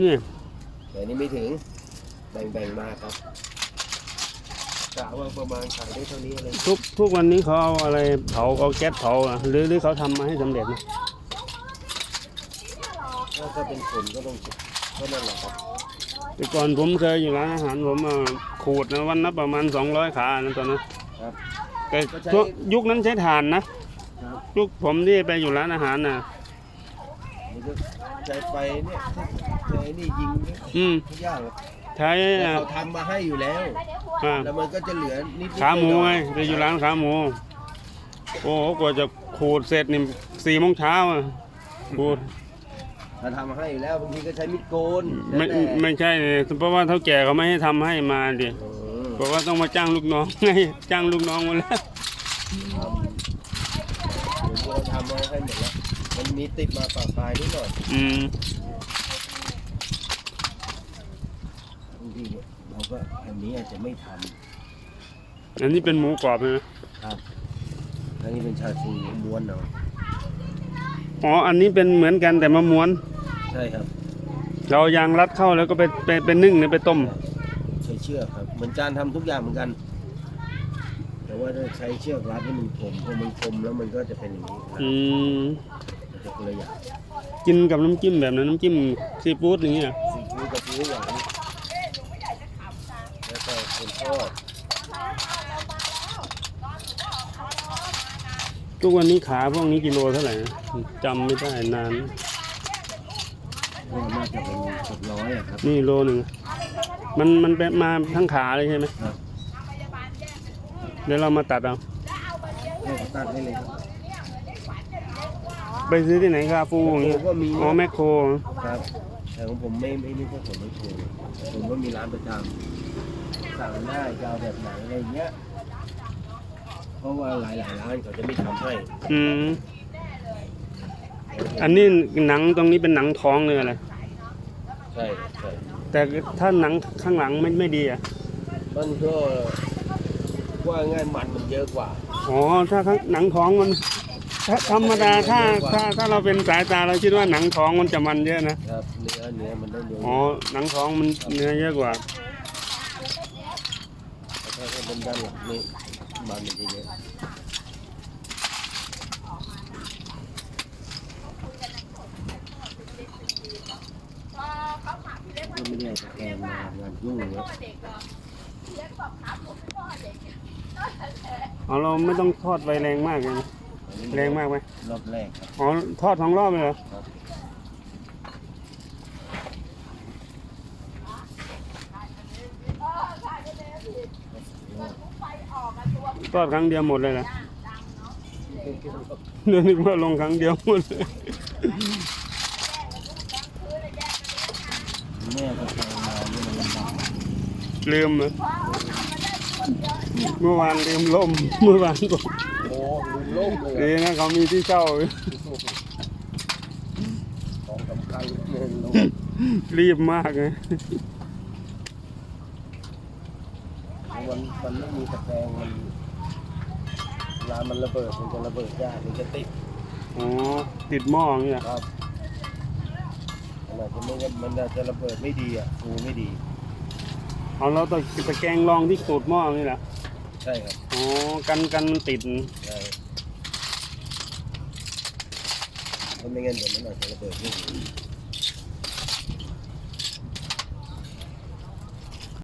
นี่แต่นี่ไม่ถึง แบ่งๆมาครับกะว่าประมาณขายได้เท่านี้อะไรทุกทุกวันนี้เขาเอาอะไรเผาเอาแก๊สเผาอะหรือหรือเขาทำมาให้สำเร็จนะถ้าก็เป็นผลก็ต้องก็นั่นแหละครับแต่ก่อนผมเคยอยู่ร้านอาหารผมอะขูดนะวันละประมาณ 200 ขานะตอนนั้นครับ แต่ช่วงยุคนั้นใช้ถ่านนะ ครับยุคผมที่ไปอยู่ร้านอาหารน่ะมันก็ใจไฟเนี่ย ใจนี่ยิงเนี่ยอืมทุกอย่างอะใช้แต่อะเขาทำมาให้อยู่แล้ว อ่าแล้วมันก็จะเหลือนิดๆขาหมูน่ไงอยไปอยู่ร้านขาหมู โอ้โหกว่าจะขูดเสร็จนี่สี่โมงเช้าอะขูดๆเขาทำมาให้อยู่แล้วบางทีก็ใช้มิดโกนไม่แล้วแต่ไม่ใช่เลยเพราะว่าเท่าแก่เขาไม่ให้ทำให้มาดิเออเพราะว่าต้องมาจ้างลูกน้อง ไงจ้างลูกน้องมาแล้ว เดี๋ยวเราทำมาให้หมดแล้วมันมีติดมาปากปลายนิดหน่อย อืมางทีเนี่ยเราก็อันนี้อาจจะไม่ทอันนี้เป็นหมูกรอบใช่ไหมำครับอันนี้เป็นชาชูม้วนเอาอ๋อ อันนี้เป็นเหมือนกันแต่มาม้วน ใช่ครับเรายางรัดเข้าแล้วก็ไปไปไปนึ่งหรือไปต้ม ใช้เชือกครับ เหมือนการทำทุกอย่างเหมือนกัน แต่ว่าถ้าใช้เชือกรัดให้มันคมพอมันคมแล้วมันก็จะเป็นอย่างนี้ครับอืม มันจะคนละอย่างกินกับน้ำจิ้มแบบนั้นน้ำจิ้มซีฟู้ดอย่างเงี้ยซีฟู้ดกับซีอิ๊วหวาน แล้วก็คนทอดทุกวันนี้ขาพวกนี้กิโลเท่าไหร่นะจำไม่ได้นาน ก็น่าจะเป็นเกือบร้อยอะครับนี่โลหนึ่ง มันมันเป็นมาทั้งขาเลยใช่ไหมครับเดี๋ยวเรามาตัดเอา ให้เขาตัดให้เลยครับ ไปซื้อที่ไหนคาฟูอย่างเงี้ยก็มี อ๋อแมคโครครับแต่ของผมไม่ไม่ไม่ใช่ผมไม่ถูกผมก็มีร้านประจำ สั่งได้จะเอาแบบไหนอะไรเงี้ย เพราะว่าหลายหลายๆร้านเขาจะไม่ทำให้อืม อันนี้หนังตรงนี้เป็นหนังท้องเลยอะไร ใช่ใช่แต่ถ้าหนังข้างหลังไม่ไม่ดีอะ มันก็ว่าง่ายมันมันเยอะกว่า อ๋อ ถ้าข้างหนังท้องมันถ้าธรรมดาถ้าถ้าถ้าเราเป็นสายตาเราคิดว่าหนังท้องมันจะมันเยอะนะ ครับเนื้อเนื้อมันได้เยอะอ๋อหนังท้องมันเนื้อเยอะกว่า แต่ถ้าเป็นด้านหลังนี่มันมันจะเยอะไม่ได้เอาตะแกรงมางานยุ่งเลยอ๋อเราไม่ต้องทอดไฟแรงมากเลยนะแรงมากไหมรอบแรกครับอ๋อทอดท้องรอบเลยเหรอ ครับ ทอดครั้งเดียวหมดเลยเหรอเดี๋ยวนึกว่าลงครั้งเดียวหมดเลยแม่ตะแกรงมานี่มันลำบากลืมอะเมื่อวานลืมล่มเมื่อวานก็โอ้ลืมโล่งเลยดีนะเขามีที่เช่าของสำคัญเลยลงรีบมากเลยมันมันไม่มีตะแกรงมันเว ลามันระเบิดมันจะระเบิดยากมันจะติดอ๋อติดหม้ออย่างเงี้ยครับมันอาจจะไม่งั้นมันอาจจะระเบิดไม่ดีอะฟูไม่ดีเอาเราตะตะแกรงรองที่ตูดหม้อนี่แหละใช่ครับอ๋อกันกันมันติดใช่เพราะไม่งั้นเดี๋ยวมันอาจจะระเบิดไม่ดี